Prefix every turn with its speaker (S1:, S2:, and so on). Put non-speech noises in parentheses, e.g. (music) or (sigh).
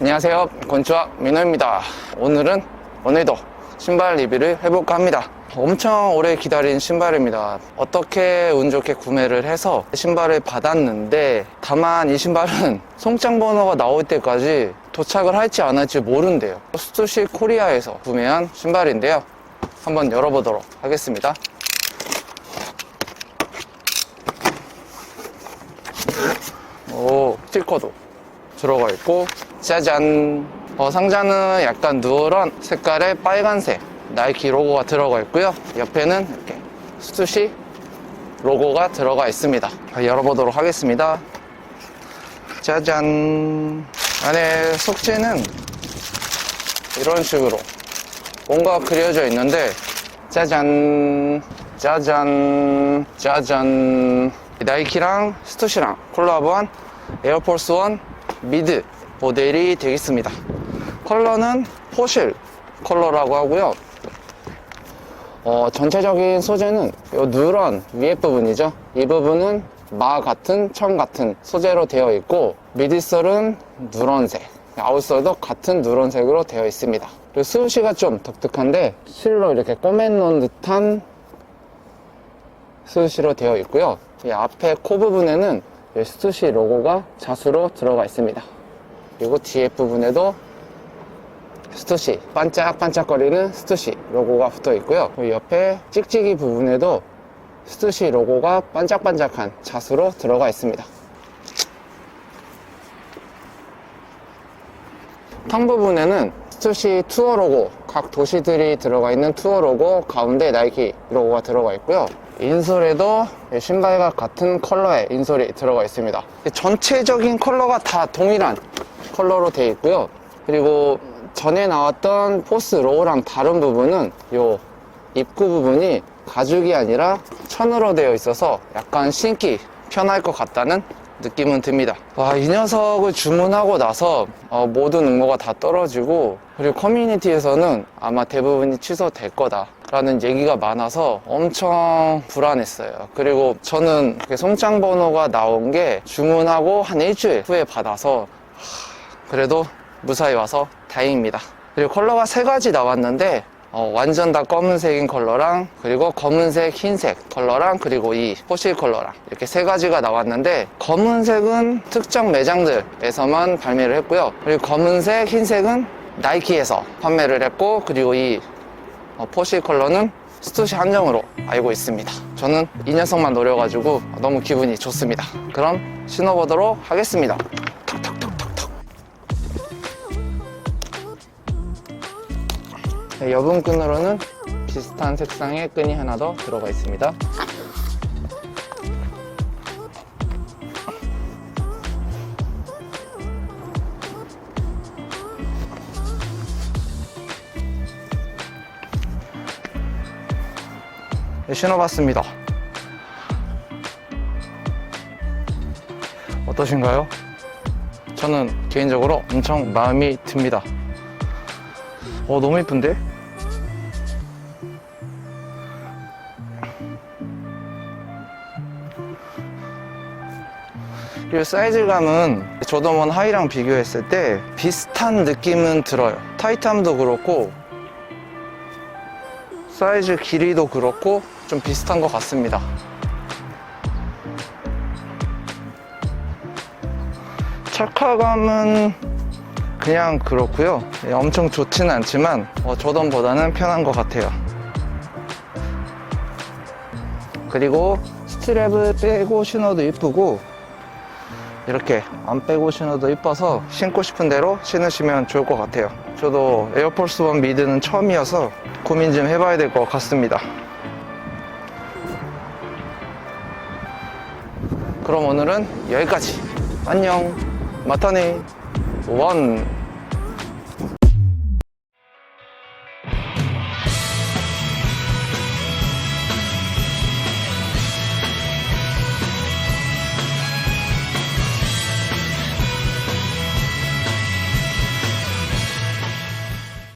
S1: 안녕하세요. 건추와 민호입니다. 오늘은 오늘도 신발 리뷰를 해볼까 합니다. 엄청 오래 기다린 신발입니다. 어떻게 운 좋게 구매를 해서 신발을 받았는데 다만 이 신발은 (laughs) 송장 번호가 나올 때까지 도착을 할지 안 할지 모른대요. 스투시 코리아에서 구매한 신발인데요. 한번 열어보도록 하겠습니다. 오 스티커도 들어가 있고 짜잔. 어, 상자는 약간 누런 색깔의 빨간색. 나이키 로고가 들어가 있고요. 옆에는 이렇게 스투시 로고가 들어가 있습니다. 자, 열어보도록 하겠습니다. 짜잔. 안에 속지는 이런 식으로 뭔가 그려져 있는데 짜잔. 짜잔. 짜잔. 나이키랑 스투시랑 콜라보한 에어포스 원 미드 모델이 되겠습니다 컬러는 포실 컬러라고 하고요 어, 전체적인 소재는 이 누런 위에 부분이죠 이 부분은 마 같은 청 같은 소재로 되어 있고 미드솔은 누런색 아웃솔도 같은 누런색으로 되어 있습니다 그리고 스우시가 좀 독특한데 실로 이렇게 꼬매놓은 듯한 스투시로 되어 있고요. 이 앞에 코 부분에는 이 스투시 로고가 자수로 들어가 있습니다. 그리고 뒤에 부분에도 스투시 반짝반짝거리는 스투시 로고가 붙어 있고요. 그리고 옆에 찍찍이 부분에도 스투시 로고가 반짝반짝한 자수로 들어가 있습니다. 탕 부분에는 스투시 투어 로고, 각 도시들이 들어가 있는 투어 로고, 가운데 나이키 로고가 들어가 있고요. 인솔에도 신발과 같은 컬러의 인솔이 들어가 있습니다. 전체적인 컬러가 다 동일한 컬러로 되어 있고요. 그리고 전에 나왔던 포스 로우랑 다른 부분은 요 입구 부분이 가죽이 아니라 천으로 되어 있어서 약간 신기 편할 것 같다는 느낌은 듭니다. 와, 이 녀석을 주문하고 나서 어, 모든 응모가 다 떨어지고 그리고 커뮤니티에서는 아마 대부분이 취소될 거다. 라는 얘기가 많아서 엄청 불안했어요. 그리고 저는 그 송장 번호가 나온 게 주문하고 한 일주일 후에 받아서 하, 그래도 무사히 와서 다행입니다. 그리고 컬러가 세 가지 나왔는데 어, 완전 다 검은색인 컬러랑 그리고 검은색, 흰색 컬러랑 그리고 이 포실 컬러랑 이렇게 세 가지가 나왔는데 검은색은 특정 매장들에서만 발매를 했고요. 그리고 검은색, 흰색은 나이키에서 판매를 했고 그리고 이 어, 포실 컬러는 스투시 한정으로 알고 있습니다. 저는 이 녀석만 노려가지고 너무 기분이 좋습니다. 그럼 신어보도록 하겠습니다. 네, 여분 끈으로는 비슷한 색상의 끈이 하나 더 들어가 있습니다. 신어봤습니다. 어떠신가요? 저는 개인적으로 엄청 마음이 듭니다. 어, 너무 예쁜데? 그리고 사이즈감은 조더먼 하이랑 비교했을 때 비슷한 느낌은 들어요. 타이트함도 그렇고 사이즈 길이도 그렇고 좀 비슷한 것 같습니다. 착화감은 그냥 그렇고요. 예, 엄청 좋지는 않지만 어, 조던보다는 편한 것 같아요. 그리고 스트랩을 빼고 신어도 이쁘고 이렇게 안 빼고 신어도 이뻐서 신고 싶은 대로 신으시면 좋을 것 같아요. 저도 에어포스 원 미드는 처음이어서 고민 좀 해봐야 될 것 같습니다. 그럼 오늘은 여기까지. 안녕. 마타네 원.